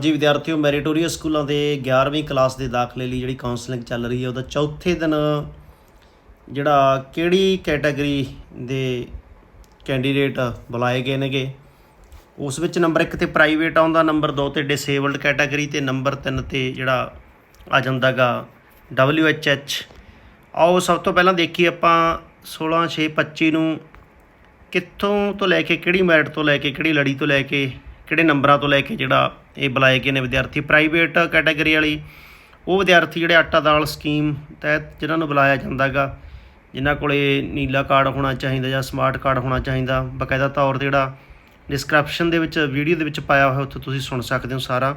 ਜੀ, ਵਿਦਿਆਰਥੀਓ, ਮੈਰੀਟੋਰੀਅਸ ਸਕੂਲਾਂ ਦੇ 11ਵੀਂ ਕਲਾਸ ਦੇ ਦਾਖਲੇ ਲਈ ਜਿਹੜੀ ਕਾਉਂਸਲਿੰਗ ਚੱਲ ਰਹੀ ਹੈ, ਉਹਦਾ ਚੌਥੇ ਦਿਨ ਜਿਹੜਾ ਕਿਹੜੀ ਕੈਟਾਗਰੀ ਦੇ ਕੈਂਡੀਡੇਟ ਬੁਲਾਏ ਗਏ ਨੇਗੇ? ਉਸ ਵਿੱਚ ਨੰਬਰ 1 ਤੇ ਪ੍ਰਾਈਵੇਟ ਆਉਂਦਾ ਨੰਬਰ 2 ਤੇ ਡਿਸੇਬਲਡ ਕੈਟਾਗਰੀ ਤੇ ਨੰਬਰ 3 ਤੇ ਜਿਹੜਾ ਆ ਜਾਂਦਾਗਾ WHH ਆਓ, ਸਭ ਤੋਂ ਪਹਿਲਾਂ ਦੇਖੀਏ ਆਪਾਂ 16 6 25 ਨੂੰ ਕਿੱਥੋਂ ਤੋਂ ਲੈ ਕੇ, ਕਿਹੜੀ ਮੈਰਿਟ ਤੋਂ ਲੈ ਕੇ, ਕਿਹੜੀ ਲੜੀ ਤੋਂ ਲੈ ਕੇ ਕਿਹੜੇ ਨੰਬਰਾਂ ਤੋਂ ਲੈ ਕੇ ਜਿਹੜਾ ਇਹ ਬੁਲਾਏ ਗਏ ਨੇ ਵਿਦਿਆਰਥੀ? ਪ੍ਰਾਈਵੇਟ ਕੈਟਾਗਰੀ ਵਾਲੀ। ਉਹ ਵਿਦਿਆਰਥੀ ਜਿਹੜੇ ਆਟਾ ਦਾਲ ਸਕੀਮ ਤਹਿਤ ਜਿਨ੍ਹਾਂ ਨੂੰ ਬੁਲਾਇਆ ਜਾਂਦਾਗਾ, ਜਿਨ੍ਹਾਂ ਕੋਲੇ ਨੀਲਾ ਕਾਰਡ ਹੋਣਾ ਚਾਹੀਦਾ ਜਾਂ ਸਮਾਰਟ ਕਾਰਡ ਹੋਣਾ ਚਾਹੀਦਾ, ਬਕਾਇਦਾ ਤੌਰ ਤੇ ਜਿਹੜਾ ਡਿਸਕ੍ਰਿਪਸ਼ਨ ਦੇ ਵਿੱਚ ਵੀਡੀਓ ਦੇ ਵਿੱਚ ਪਾਇਆ ਹੋਇਆ, ਉੱਥੇ ਤੁਸੀਂ ਸੁਣ ਸਕਦੇ ਹੋ ਸਾਰਾ।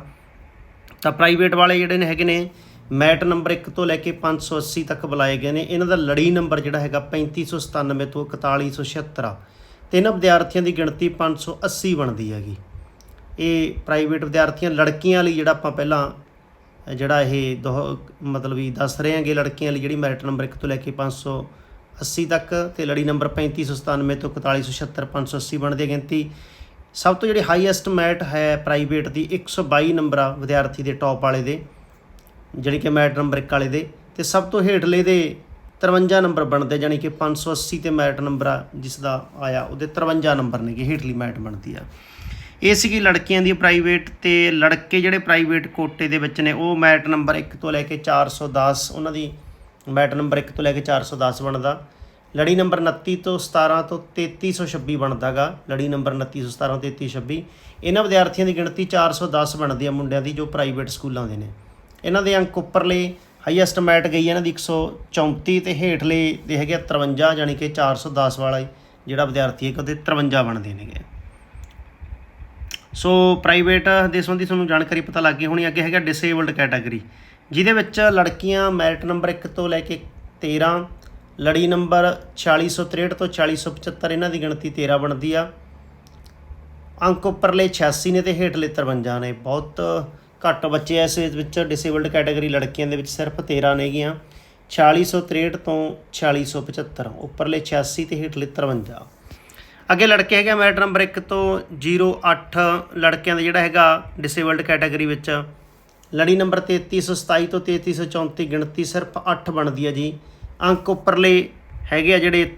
ਤਾਂ ਪ੍ਰਾਈਵੇਟ ਵਾਲੇ ਜਿਹੜੇ ਨੇ ਹੈਗੇ ਨੇ, ਮੈਟ ਨੰਬਰ 1 ਤੋਂ ਲੈ ਕੇ 580 ਤੱਕ ਬੁਲਾਏ ਗਏ ਨੇ। ਇਹਨਾਂ ਦਾ ਲੜੀ ਨੰਬਰ ਜਿਹੜਾ ਹੈਗਾ 3597 ਤੋਂ 4176 ਆ। ਤੇ ਇਹਨਾਂ ਵਿਦਿਆਰਥੀਆਂ ਦੀ ਗਿਣਤੀ 580 ਬਣਦੀ ਹੈਗੀ। ਇਹ ਪ੍ਰਾਈਵੇਟ ਵਿਦਿਆਰਥੀਆਂ, ਲੜਕੀਆਂ ਲਈ ਜਿਹੜਾ ਆਪਾਂ ਪਹਿਲਾਂ ਜਿਹੜਾ ਇਹ ਦੋ, ਮਤਲਬ ਵੀ ਦੱਸ ਰਹੇ ਹਾਂਗੇ ਲੜਕੀਆਂ ਲਈ ਜਿਹੜੀ ਮੈਰਿਟ ਨੰਬਰ 1 ਤੋਂ ਲੈ ਕੇ 580 ਤੱਕ ਤੇ ਲੜੀ ਨੰਬਰ 3597 ਤੋਂ 4176 580 ਬਣਦੀ ਹੈ ਗਿਣਤੀ। ਸਭ ਤੋਂ ਜਿਹੜੀ ਹਾਈਐਸਟ ਮੈਟ ਹੈ ਪ੍ਰਾਈਵੇਟ ਦੀ 122 ਨੰਬਰ ਆ ਵਿਦਿਆਰਥੀ ਦੇ ਟੌਪ ਵਾਲੇ ਦੇ ਜਿਹੜੀ ਕਿ ਮੈਟ ਨੰਬਰ 1 ਵਾਲੇ ਦੇ। ਤੇ ਸਭ ਤੋਂ ਹੇਠਲੇ ਦੇ 53 ਨੰਬਰ ਬਣਦੇ ਜਾਨੀ ਕਿ 580 ਤੇ ਮੈਟ ਨੰਬਰ ਆ ਜਿਸ ਦਾ ਆਇਆ, ਉਹਦੇ 53 ਨੰਬਰ ਨੇਗੇ, ਹੇਠਲੀ ਮੈਟ ਬਣਦੀ ਆ। ਇਹ ਸੀਗੀ ਲੜਕੀਆਂ ਦੀ ਪ੍ਰਾਈਵੇਟ ਤੇ ਲੜਕੇ ਜਿਹੜੇ ਪ੍ਰਾਈਵੇਟ ਕੋਟੇ ਦੇ ਵਿੱਚ ਨੇ, ਉਹ ਮੈਟ ਨੰਬਰ 1 ਤੋਂ ਲੈ ਕੇ 410 ਉਹਨਾਂ ਦੀ ਮੈਟ ਨੰਬਰ 1 ਤੋਂ ਲੈ ਕੇ 410 ਬਣਦਾ। ਲੜੀ ਨੰਬਰ 29 ਤੋਂ 17 ਤੋਂ 3326 ਬਣਦਾਗਾ। ਲੜੀ ਨੰਬਰ 29 ਤੋਂ 17 3326 ਇਹਨਾਂ ਵਿਦਿਆਰਥੀਆਂ ਦੀ ਗਿਣਤੀ 410 ਬਣਦੀ ਆ ਮੁੰਡਿਆਂ ਦੀ, ਜੋ ਪ੍ਰਾਈਵੇਟ ਸਕੂਲਾਂ ਦੇ ਨੇ। ਇਹਨਾਂ ਦੇ ਅੰਕ ਉੱਪਰਲੇ ਹਾਈਐਸਟ ਮੈਟ ਗਈ ਇਹਨਾਂ ਦੀ 134 ਤੇ ਹੇਠਲੇ ਦੇ ਹੈਗੇ ਆ 53 ਯਾਨੀ ਕਿ 410 ਵਾਲਾ ਜਿਹੜਾ ਵਿਦਿਆਰਥੀ ਹੈ ਉਹਦੇ 53 ਬਣਦੇ ਨੇਗੇ। ਸੋ ਪ੍ਰਾਈਵੇਟ ਦੇ ਸੰਬੰਧੀ ਤੁਹਾਨੂੰ ਜਾਣਕਾਰੀ ਪਤਾ ਲੱਗ ਗਈ ਹੋਣੀ, ਅੱਗੇ ਹੈਗਾ ਡਿਸੇਬਲਡ ਕੈਟਾਗਰੀ ਜਿਹਦੇ ਵਿੱਚ ਲੜਕੀਆਂ ਮੈਰਿਟ ਨੰਬਰ 1 ਤੋਂ ਲੈ ਕੇ 13 ਲੜੀ ਨੰਬਰ 4663 ਤੋਂ 4075 ਇਹਨਾਂ ਦੀ ਗਿਣਤੀ 13 ਬਣਦੀ ਆ। ਅੰਕ ਉੱਪਰਲੇ 86 ਨੇ ਤੇ ਹੇਠਲੇ 53 ਨੇ। ਬਹੁਤ ਘੱਟ ਬੱਚੇ ਐ ਇਸ ਵਿੱਚ ਡਿਸੇਬਲਡ ਕੈਟਾਗਰੀ ਲੜਕੀਆਂ ਦੇ ਵਿੱਚ ਸਿਰਫ 13 ਨੇਗੀਆਂ 4663 ਤੋਂ 4675 ਉੱਪਰਲੇ 86 ਤੇ ਹੇਠਲੇ 53 ਅੱਗੇ ਲੜਕੇ ਹੈਗੇ ਮੈਰਿਟ ਨੰਬਰ 1 ਤੋਂ 08 ਲੜਕਿਆਂ ਦਾ ਜਿਹੜਾ ਹੈਗਾ ਡਿਸੇਬਲਡ ਕੈਟਾਗਰੀ ਵਿੱਚ। ਲੜੀ ਨੰਬਰ 3327 ਤੋਂ 3334 ਗਿਣਤੀ ਸਿਰਫ 8 ਬਣਦੀ ਹੈ ਜੀ। ਅੰਕ ਉੱਪਰਲੇ ਹੈਗੇ ਆ ਜਿਹੜੇ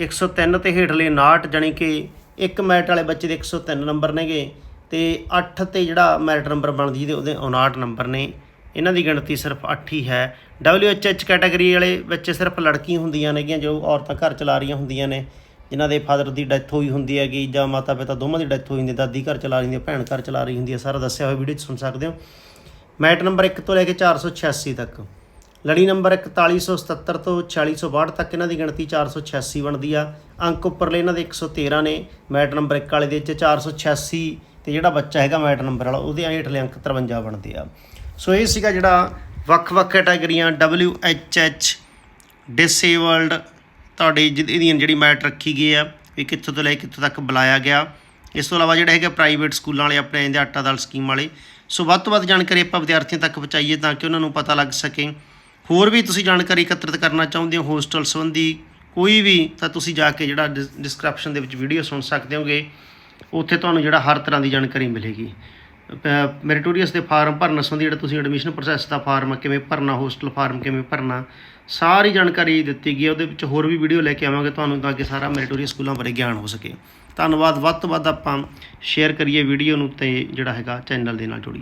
103 ਤੇ ਹੇਠਲੇ 59 ਜਾਣੀ ਕਿ ਇੱਕ ਮੈਰਿਟ ਵਾਲੇ ਬੱਚੇ ਦੇ 103 ਨੰਬਰ ਨੇਗੇ ਤੇ 8 ਤੇ ਜਿਹੜਾ ਮੈਰਿਟ ਨੰਬਰ ਬਣਦੀ ਜਿਹਦੇ ਉਹਦੇ 59 ਨੰਬਰ ਨੇ। ਇਹਨਾਂ ਦੀ ਗਿਣਤੀ ਸਿਰਫ 8 ਹੀ ਹੈ। WHH ਕੈਟਾਗਰੀ ਵਾਲੇ ਬੱਚੇ ਸਿਰਫ ਲੜਕੀਆਂ ਹੁੰਦੀਆਂ ਨੇਗੀਆਂ, ਜੋ ਔਰਤਾਂ ਘਰ ਚਲਾ ਰਹੀਆਂ ਹੁੰਦੀਆਂ ਨੇ। ਜਿਨ੍ਹਾਂ ਦੇ ਫਾਦਰ ਦੀ ਡੈਥ ਹੋਈ ਹੁੰਦੀ ਹੈਗੀ ਜਾਂ ਮਾਤਾ ਪਿਤਾ ਦੋਵਾਂ ਦੀ ਡੈਥ ਹੋਈ ਹੁੰਦੀ ਹੈ, ਦਾਦੀ ਘਰ ਚਲਾ ਰਹੀ ਹੁੰਦੀ ਹੈ ਭੈਣ ਘਰ ਚਲਾ ਰਹੀ ਹੁੰਦੀ ਹੈ ਸਾਰਾ ਦੱਸਿਆ ਹੋਇਆ ਵੀਡੀਓ 'ਚ ਸੁਣ ਸਕਦੇ ਹੋ। ਮੈਟ ਨੰਬਰ 1 ਤੋਂ ਲੈ ਕੇ 486 ਤੱਕ। ਲੜੀ ਨੰਬਰ 4177 ਤੋਂ 4662 ਤੱਕ ਇਹਨਾਂ ਦੀ ਗਿਣਤੀ 486 ਬਣਦੀ ਆ। ਅੰਕ ਉੱਪਰਲੇ ਇਹਨਾਂ ਦੇ 113 ਨੇ ਮੈਟ ਨੰਬਰ 1 ਵਾਲੇ ਦੇ ਵਿੱਚ 486 ਤੇ ਜਿਹੜਾ ਬੱਚਾ ਹੈਗਾ ਮੈਟ ਨੰਬਰ ਵਾਲਾ ਉਹਦੇ ਹੇਠਲੇ ਅੰਕ 53 ਬਣਦੇ ਆ। ਸੋ ਇਹ ਸੀਗਾ ਜਿਹੜਾ ਵੱਖ-ਵੱਖ ਕੈਟਾਗਰੀਆਂ WHH ਡਿਸੇਬਲਡ ਤੁਹਾਡੀ ਜਿਹਦੀ ਇਹਦੀ ਜਿਹੜੀ ਮੈਟ ਰੱਖੀ ਗਈ ਆ ਵੀ ਕਿੱਥੋਂ ਤੋਂ ਲੈ ਕੇ ਕਿੱਥੋਂ ਤੱਕ ਬੁਲਾਇਆ ਗਿਆ। ਇਸ ਤੋਂ ਇਲਾਵਾ ਜਿਹੜਾ ਹੈਗਾ ਪ੍ਰਾਈਵੇਟ ਸਕੂਲਾਂ ਵਾਲੇ, ਆਪਣੇ ਇਹਦੇ ਆਟਾ ਦਾਲ ਸਕੀਮ ਵਾਲੇ। ਸੋ ਵੱਧ ਤੋਂ ਵੱਧ ਜਾਣਕਾਰੀ ਆਪਾਂ ਵਿਦਿਆਰਥੀਆਂ ਤੱਕ ਪਹੁੰਚਾਈਏ ਤਾਂ ਕਿ ਉਹਨਾਂ ਨੂੰ ਪਤਾ ਲੱਗ ਸਕੇ। ਹੋਰ ਵੀ ਤੁਸੀਂ ਜਾਣਕਾਰੀ ਇਕੱਤਰਿਤ ਕਰਨਾ ਚਾਹੁੰਦੇ ਹੋ ਹੋਸਟਲ ਸੰਬੰਧੀ ਕੋਈ ਵੀ, ਤਾਂ ਤੁਸੀਂ ਜਾ ਕੇ ਜਿਹੜਾ ਡਿਸਕ੍ਰਿਪਸ਼ਨ ਦੇ ਵਿੱਚ ਵੀਡੀਓ ਸੁਣ ਸਕਦੇ ਹੋਗੇ। ਉੱਥੇ ਤੁਹਾਨੂੰ ਜਿਹੜਾ ਹਰ ਤਰ੍ਹਾਂ ਦੀ ਜਾਣਕਾਰੀ ਮਿਲੇਗੀ। ਮੈਰੀਟੋਰੀਅਸ ਦੇ ਫਾਰਮ ਭਰਨ ਸੰਬੰਧੀ ਜਿਹੜਾ ਤੁਸੀਂ ਐਡਮਿਸ਼ਨ ਪ੍ਰੋਸੈਸ ਦਾ ਫਾਰਮ ਕਿਵੇਂ ਭਰਨਾ ਹੋਸਟਲ ਫਾਰਮ ਕਿਵੇਂ ਭਰਨਾ, ਸਾਰੀ ਜਾਣਕਾਰੀ ਦਿੱਤੀ ਗਈ ਹੈ ਉਹਦੇ ਵਿੱਚ ਹੋਰ ਵੀ ਵੀਡੀਓ ਲੈ ਕੇ ਆਵਾਂਗੇ ਤੁਹਾਨੂੰ, ਤਾਂ ਕਿ ਸਾਰਾ ਮੈਰੀਟੋਰੀਅਸ ਸਕੂਲਾਂ ਬਾਰੇ ਗਿਆਨ ਹੋ ਸਕੇ। ਧੰਨਵਾਦ, ਵੱਧ ਤੋਂ ਵੱਧ ਆਪਾਂ ਸ਼ੇਅਰ ਕਰੀਏ ਵੀਡੀਓ ਨੂੰ ਤੇ ਜਿਹੜਾ ਹੈਗਾ ਚੈਨਲ ਦੇ ਨਾਲ ਜੁੜੀਏ।